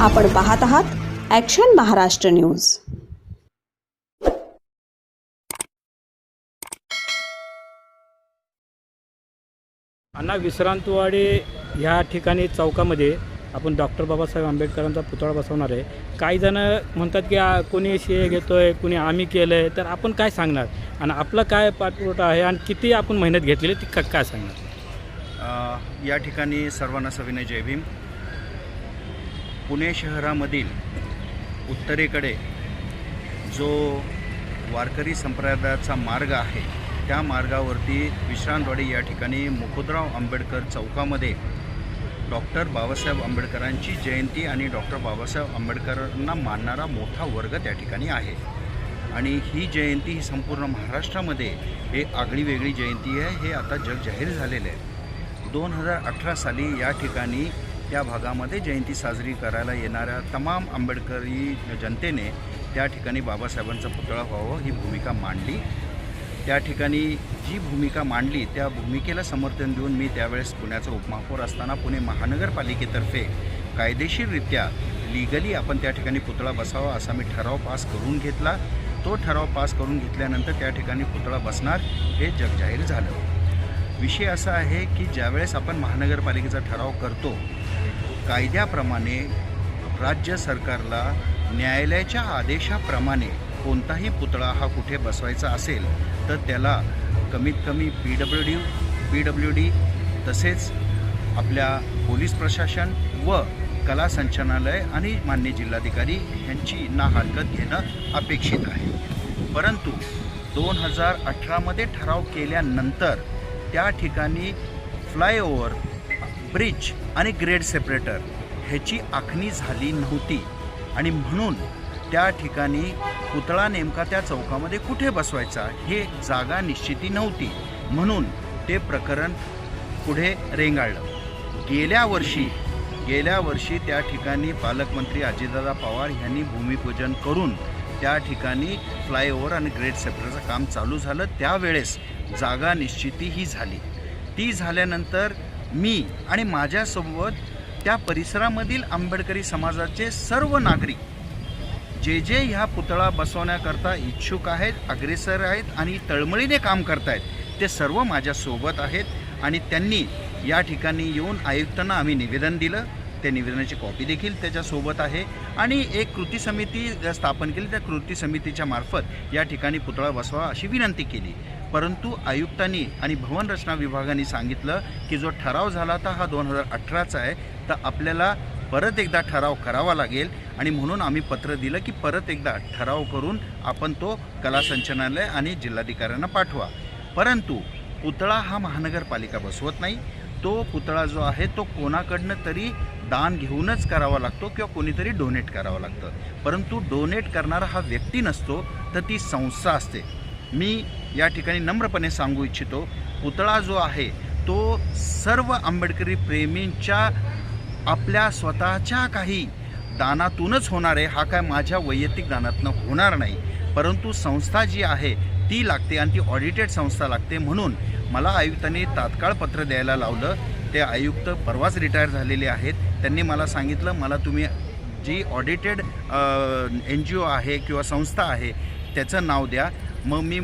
आपण पाहत आहात ॲक्शन महाराष्ट्र न्यूज अण्णा विश्रांतवाडी ह्या ठिकाणी चौकामध्ये आपण डॉक्टर बाबासाहेब आंबेडकरांचा पुतळा बसवणार आहे. काही जण म्हणतात की कोणी शे घेतोय कुणी आम्ही केलं आहे तर आपण काय सांगणार? आणि आपलं काय पाठपुरावा आहे आणि किती आपण मेहनत घेतलेली ती काय सांगणार? अ, या ठिकाणी सर्वांना सविनय जय भीम. पुणे शहरामधील उत्तरेकडे जो वारकरी संप्रदायाचा मार्ग आहे त्या मार्गावरती विश्रांतवाडी या ठिकाणी मुकुदराव आंबेडकर चौकामध्ये डॉक्टर बाबासाहेब आंबेडकरांची जयंती आणि डॉक्टर बाबासाहेब आंबेडकरांना मानणारा मोठा वर्ग त्या ठिकाणी आहे. आणि ही जयंती ही संपूर्ण महाराष्ट्रामध्ये हे आगळी वेगळी जयंती आहे हे आता जग जाहीर झालेलं आहे. दोन हजार अठरा साली या ठिकाणी त्या भागामध्ये जयंती साजरी करायला येणाऱ्या तमाम आंबेडकरी जनतेने त्या ठिकाणी बाबासाहेबांचा पुतळा व्हावं ही भूमिका मांडली. त्या ठिकाणी जी भूमिका मांडली त्या भूमिकेला समर्थन देऊन मी त्यावेळेस पुण्याचा उपमहापौर असताना पुणे महानगरपालिकेतर्फे कायदेशीररित्या लिगली आपण त्या ठिकाणी पुतळा बसावा असा मी ठराव पास करून घेतला. तो ठराव पास करून घेतल्यानंतर त्या ठिकाणी पुतळा बसणार हे जगजाहीर झालं. विषय असा आहे की ज्यावेळेस आपण महानगरपालिकेचा ठराव करतो कायद्याप्रमाणे राज्य सरकारला न्यायालयाच्या आदेशाप्रमाणे कोणताही पुतळा हा कुठे बसवायचा असेल तर त्याला कमीत कमी P W D P W D तसेच आपल्या पोलीस प्रशासन व कला संचालनालय आणि मान्य जिल्हाधिकारी यांची ना हरकत घेणं अपेक्षित आहे. परंतु दोन हजार अठरामध्ये ठराव केल्यानंतर त्या ठिकाणी फ्लायओव्हर ब्रिज आणि ग्रेड सेपरेटर ह्याची आखणी झाली नव्हती. आणि म्हणून त्या ठिकाणी पुतळा नेमका त्या चौकामध्ये कुठे बसवायचा हे जागा निश्चिती नव्हती. म्हणून ते प्रकरण पुढे रेंगाळलं. गेल्या वर्षी गेल्या वर्षी त्या ठिकाणी पालकमंत्री अजितदादा पवार यांनी भूमिपूजन करून त्या ठिकाणी फ्लायओव्हर आणि ग्रेड सेपरेटरचं काम चालू झालं. त्यावेळेस जागा निश्चिती ही झाली. ती झाल्यानंतर मी आणि माझ्यासोबत त्या परिसरामधील आंबेडकरी समाजाचे सर्व नागरिक जे जे ह्या पुतळा बसवण्याकरता इच्छुक आहेत अग्रेसर आहेत आणि तळमळीने काम करतायत ते सर्व माझ्यासोबत आहेत आणि त्यांनी या ठिकाणी येऊन आयुक्तांना आम्ही निवेदन दिलं. त्या निवेदनाची कॉपी देखील त्याच्यासोबत आहे. आणि एक कृती समिती स्थापन केली त्या कृती समितीच्या मार्फत या ठिकाणी पुतळा बसवा अशी विनंती केली. परंतु आयुक्तांनी आणि भवन रचना विभागाने सांगितलं की जो ठराव झाला होता हा दोन हजार अठराचा आहे. तर आपल्याला परत एकदा ठराव करावा लागेल आणि म्हणून आम्ही पत्र दिलं की परत एकदा ठराव करून आपण तो कला संचालनालय आणि जिल्हाधिकाऱ्यांना पाठवा. परंतु पुतळा हा महानगरपालिका बसवत नाही. तो पुतळा जो आहे तो कोणाकडनं तरी दान घेऊनच करावा लागतो किंवा कोणीतरी डोनेट करावं लागतं. परंतु डोनेट करणारा हा व्यक्ती नसतो तर ती संस्था असते. मी या ठिकाणी नम्रपणे सांगू इच्छितो पुतळा जो आहे तो सर्व आंबेडकरी प्रेमींच्या आपल्या स्वतःच्या काही दानातूनच होणार आहे हा काय माझ्या वैयक्तिक दानातनं होणार नाही. परंतु संस्था जी आहे ती लागते आणि ती ऑडिटेड संस्था लागते. म्हणून मला आयुक्तांनी तात्काळ पत्र द्यायला लावलं. ते आयुक्त परवाच रिटायर झालेले आहेत. त्यांनी मला सांगितलं मला तुम्ही जी ऑडिटेड एन जी ओ आहे किंवा संस्था आहे त्याचं नाव द्या. मग मी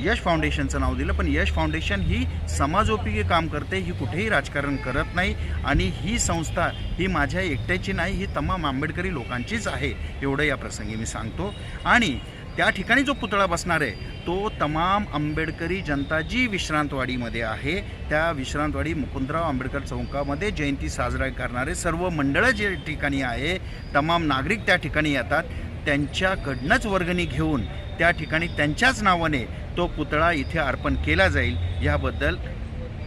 यश फाउंडेशनचं नाव दिलं पण यश फाउंडेशन ही समाजोपयोगी काम करते ही कुठेही राजकारण करत नाही आणि ही संस्था ही माझ्या एकट्याची नाही ही तमाम आंबेडकरी लोकांचीच आहे. एवढं या प्रसंगी मी सांगतो. आणि त्या ठिकाणी जो पुतळा बसणार आहे तो तमाम आंबेडकरी जनता जी विश्रांतवाडीमध्ये आहे त्या विश्रांतवाडी मुकुंदराव आंबेडकर चौकामध्ये जयंती साजरा करणारे सर्व मंडळं जे ठिकाणी आहे तमाम नागरिक त्या ठिकाणी येतात. त्यांच्याकडनंच वर्गणी घेऊन त्या ठिकाणी त्यांच्याच नावाने तो पुतळा इथे अर्पण केला जाईल. याबद्दल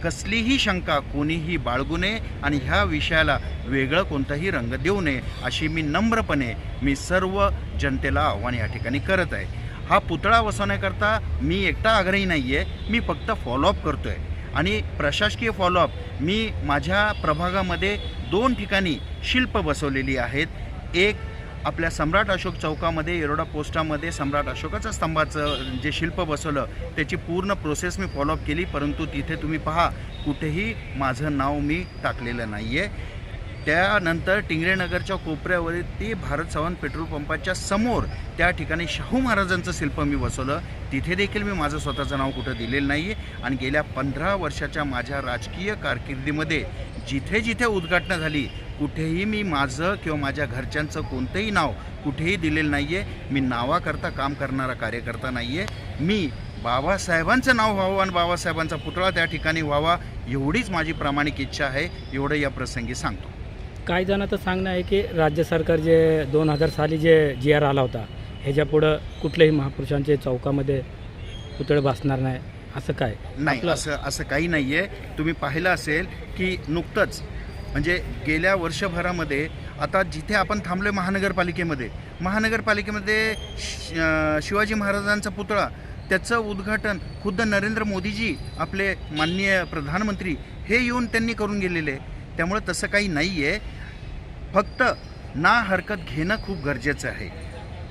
कसलीही शंका कोणीही बाळगू नये आणि ह्या विषयाला वेगळं कोणताही रंग देऊ नये अशी मी नम्रपणे मी सर्व जनतेला आव्हान या ठिकाणी करत आहे. हा पुतळा बसवण्याकरता मी एकटा आग्रही नाही आहे मी फक्त फॉलोअप करतो आहे आणि प्रशासकीय फॉलोअप मी माझ्या प्रभागामध्ये दोन ठिकाणी शिल्प बसवलेली आहेत. एक आपल्या सम्राट अशोक चौकामध्ये येरोडा पोस्टामध्ये सम्राट अशोकाचं स्तंभाचं जे शिल्प बसवलं त्याची पूर्ण प्रोसेस मी फॉलोअप केली. परंतु तिथे तुम्ही पहा कुठेही माझं नाव मी टाकलेलं नाही आहे त्यानंतर टिंगरेनगरच्या कोपऱ्यावरती भारत सवन पेट्रोल पंपाच्या समोर त्या ठिकाणी शाहू महाराजांचं शिल्प मी बसवलं. तिथे देखील मी माझं स्वतःचं नाव कुठं दिलेलं नाही आहे आणि गेल्या पंधरा वर्षाच्या माझ्या राजकीय कारकिर्दीमध्ये जिथे जिथे उद्घाटनं झाली कुठेही मी माझं किंवा माझ्या घरच्यांचं कोणतंही नाव कुठेही दिलेलं नाही आहे मी नावाकरता काम करणारा कार्यकर्ता नाही आहे मी बाबासाहेबांचं नाव व्हावं आणि बाबासाहेबांचा पुतळा त्या ठिकाणी व्हावा एवढीच माझी प्रामाणिक इच्छा आहे. एवढं या प्रसंगी सांगतो. काही जणांचं सांगणं आहे की राज्य सरकार जे दोन हजार साली जे जी आर आला होता ह्याच्यापुढं कुठल्याही महापुरुषांचे चौकामध्ये पुतळे बसणार नाही. असं काय? नाही असं असं काही नाही आहे तुम्ही पाहिलं असेल की नुकतंच म्हणजे गेल्या वर्षभरामध्ये आता जिथे आपण थांबलो आहे महानगरपालिकेमध्ये महानगरपालिकेमध्ये शि शिवाजी महाराजांचा पुतळा त्याचं उद्घाटन खुद्द नरेंद्र मोदीजी आपले माननीय प्रधानमंत्री हे येऊन त्यांनी करून गेलेले. आहे त्यामुळे तसं काही नाही आहे फक्त ना हरकत घेणं खूप गरजेचं आहे.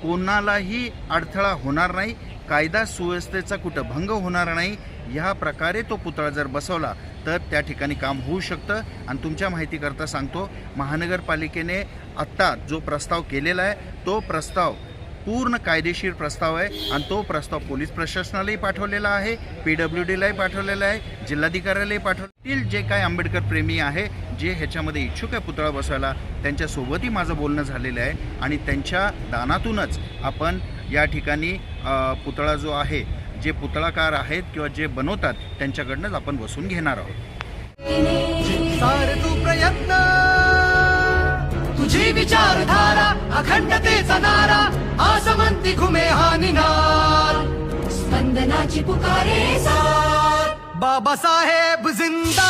कोणालाही अडथळा होणार नाही. कायदा सुव्यवस्थेचा कुठं भंग होणार नाही ह्या प्रकारे तो पुतळा जर बसवला तर त्या ठिकाणी काम होऊ शकतं. आणि तुमच्या माहितीकरता सांगतो महानगरपालिकेने आत्ता जो प्रस्ताव केलेला आहे तो प्रस्ताव पूर्ण कायदेशीर प्रस्ताव आहे आणि तो प्रस्ताव पोलीस प्रशासनालाही पाठवलेला आहे पी डब्ल्यू डीलाही पाठवलेला आहे जिल्हाधिकाऱ्यालाही पाठवतील जे काय आंबेडकर प्रेमी आहे जे ह्याच्यामध्ये इच्छुक आहे पुतळा बसवायला त्यांच्यासोबतही माझं बोलणं झालेलं आहे आणि त्यांच्या दानातूनच आपण या ठिकाणी पुतळा जो आहे जे पुतळाकार आहेत किंवा जे बनवतात त्यांच्याकडनंच आपण बसून घेणार आहोत. प्रयत्न तुझी विचारधारा अखंडतेचा नारा आसमंती घुमे हा निनाद स्पंदनाची पुकारे सार. बाबासाहेब जिंदा